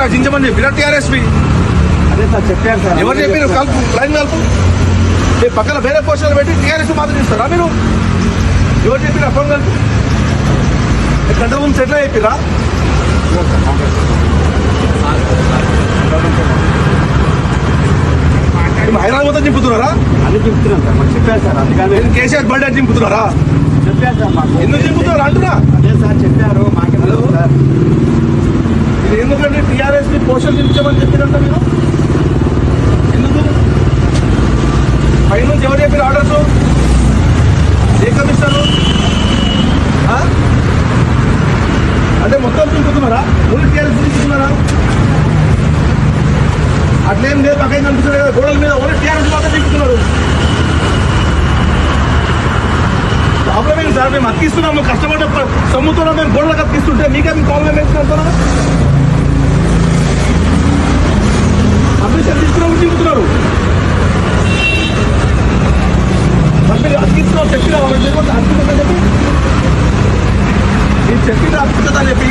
రచించమని చెప్పిన టీఆర్ఎస్పీ. అదే సార్ చెప్పారు సార్. ఎవరు చెప్పారు కలుపు లైన్ కలుపు. మీ పక్కన వేరే పోస్టర్లు పెట్టి టీఆర్ఎస్ మాత్రం ఇస్తారా మీరు? ఎవరు చెప్పిన ఫోన్ కలుపు. గంట ముందు సెటిల్ అయిపోయిరా హైదరాబాద్ మొత్తం చింపుతున్నారా? అని చెప్తున్నాం సార్ మాకు చెప్పారు సార్ అందుకని. కేసీఆర్ బర్త్డే చింపుతున్నారా? చెప్పారు సార్ మాకు. ఎందుకు చింపుతున్నారు అంటున్నా అదే సార్ చెప్పారు మాకే తెలుసు సార్ ఇది ఎందుకంటే టీఆర్ఎస్ని పోషణ నిలిచామని చెప్పినంట మీరు? ఎందుకు? పైనుంచి ఎవరు చెప్పారు ఆర్డర్స్? ఏ కమిషనర్? అంటే మొత్తం చింపుతున్నారా ఓన్లీ టీఆర్ఎస్ చింపుతున్నారా అట్లేం లేదు పక్కన కనిపిస్తుంది కదా గోడల మీద ఓన్లీ టీఆర్ఎస్ మాత్రం చింపుతున్నారు ప్రాబ్లం ఏంటి సార్? మేము అతికిస్తున్నాము కష్టపడ్డ ప్ర- సొమ్ముతున్నాం మేము గోడలకు అతికిస్తుంటే మీకే మీ ప్రాబ్లం ఏంటి అంటున్నారా? మరి చెప్పిన అతికిస్తున్నాం చెప్పి. నేను చెప్పిన అతికిస్తుందని చెప్పి.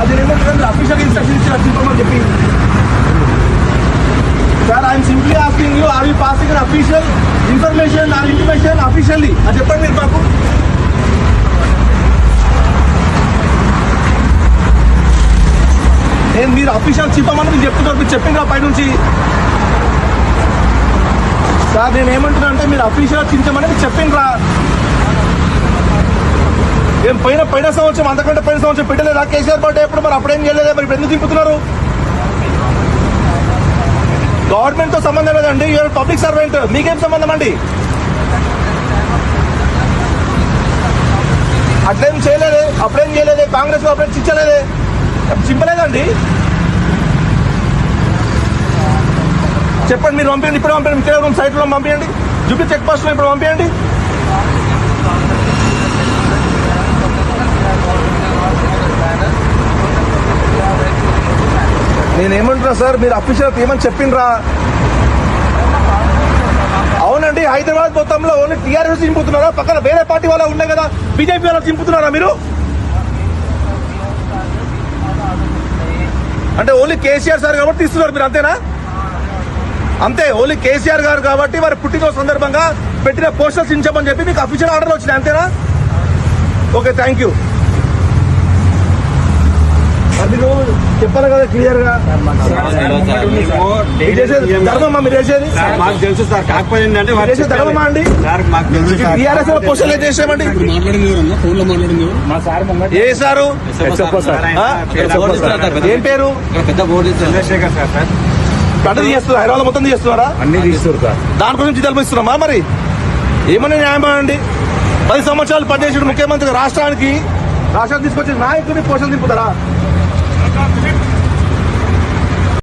అది ఏమంటారు అఫీషియల్ ఇన్స్ట్రక్షన్ ఇచ్చి చింపమని చెప్పి. Sir I'm simply asking you are you passing unofficial information or intimation officially అది చెప్పండి మీరు మాకు. నేను మీరు అఫీషియల్ చెప్పమని మీరు చెప్తున్నారు మీరు చెప్పిండ్రా పై నుంచి సార్ నేను ఏమంటున్నా అంటే మీరు అఫీషియల్ చించమని మీరు చెప్పిండ్రా. ఏం పైన పైన సంవత్సరం అంతకంటే పైన సంవత్సరం పెట్టలేదా? కేసీఆర్ పార్టీ ఎప్పుడు మరి అప్పుడేం చేయలేదా? మరి ఇప్పుడు ఎందుకు దింపుతున్నారు గవర్నమెంట్తో సంబంధం లేదండి. యూఆర్ పబ్లిక్ సర్వెంట్ మీకేం సంబంధం అండి? అట్లేం చేయలేదే. అప్పుడేం చేయలేదే? కాంగ్రెస్ అప్పుడేం చించలేదే? చింపలేదండి. చెప్పండి మీరు పంపించండి ఇప్పుడు పంపించండి ఇక్కడ రూమ్ సైట్ పంపించండి జూపీ చెక్ పోస్ట్ ఇప్పుడు పంపించండి నేనేమంటున్నా సార్ మీరు అఫీషియల్ ఏమని చెప్పిండ్రా? అవునండి హైదరాబాద్ మొత్తంలో ఓన్లీ టీఆర్ఎస్ చింపుతున్నారా? పక్కన వేరే పార్టీ వాళ్ళ ఉన్నాయి కదా బీజేపీ వాళ్ళు చింపుతున్నారా మీరు? అంటే ఓన్లీ కేసీఆర్ సార్ కాబట్టి తీస్తున్నారు మీరు అంతేనా? అంతే ఓన్లీ కేసీఆర్ గారు కాబట్టి వారి పుట్టినరోజు సందర్భంగా పెట్టిన పోస్టర్స్ చించమని చెప్పి మీకు అఫీషియల్ ఆర్డర్ వచ్చినాయి అంతేనా? ఓకే థ్యాంక్ యూ చెప్పాలి కదా క్లియర్గా. చేసేది మీరు మాకు తెలుసు సార్ కాకపోతే ఏంటంటే అండి? పోస్టర్లు చేసామండి ఏ సారు? సార్. ఆ? ఏం పేరు? పెద్ద బోర్డు చంద్రశేఖర్ సార్ సార్. గడ్డ తీస్తున్నారు హైదరాబాద్ మొత్తం తీస్తున్నారా? అన్ని తీస్తారు సార్. దాని గురించి తెలిపిస్తున్నామా మరి? ఏమన్నా న్యాయమా అండి పది సంవత్సరాలు పనిచేసిన ముఖ్యమంత్రి రాష్ట్రానికి రాష్ట్రానికి తీసుకొచ్చిన నాయకుడిని పోషణ దింపుతారా